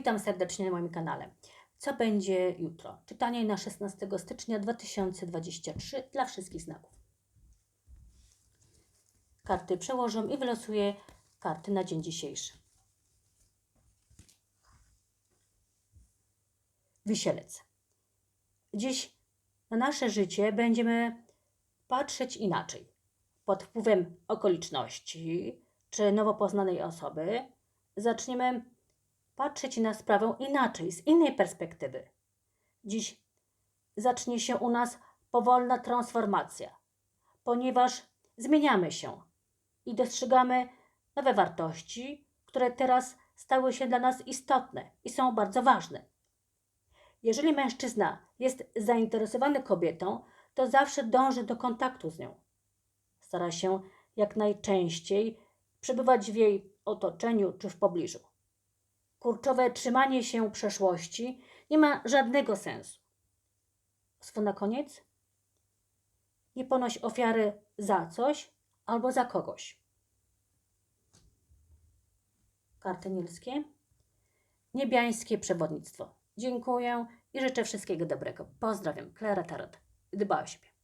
Witam serdecznie na moim kanale. Co będzie jutro? Czytanie na 16 stycznia 2023 dla wszystkich znaków. Karty przełożę i wylosuję karty na dzień dzisiejszy. Wisielec. Dziś na nasze życie będziemy patrzeć inaczej. Pod wpływem okoliczności czy nowo poznanej osoby zaczniemy patrzeć na sprawę inaczej, z innej perspektywy. Dziś zacznie się u nas powolna transformacja, ponieważ zmieniamy się i dostrzegamy nowe wartości, które teraz stały się dla nas istotne i są bardzo ważne. Jeżeli mężczyzna jest zainteresowany kobietą, to zawsze dąży do kontaktu z nią. Stara się jak najczęściej przebywać w jej otoczeniu czy w pobliżu. Kurczowe trzymanie się przeszłości nie ma żadnego sensu. Swo na koniec? Nie ponoś ofiary za coś albo za kogoś. Karty nielskie. Niebiańskie przewodnictwo. Dziękuję i życzę wszystkiego dobrego. Pozdrawiam. Klara Tarot. Dba o siebie.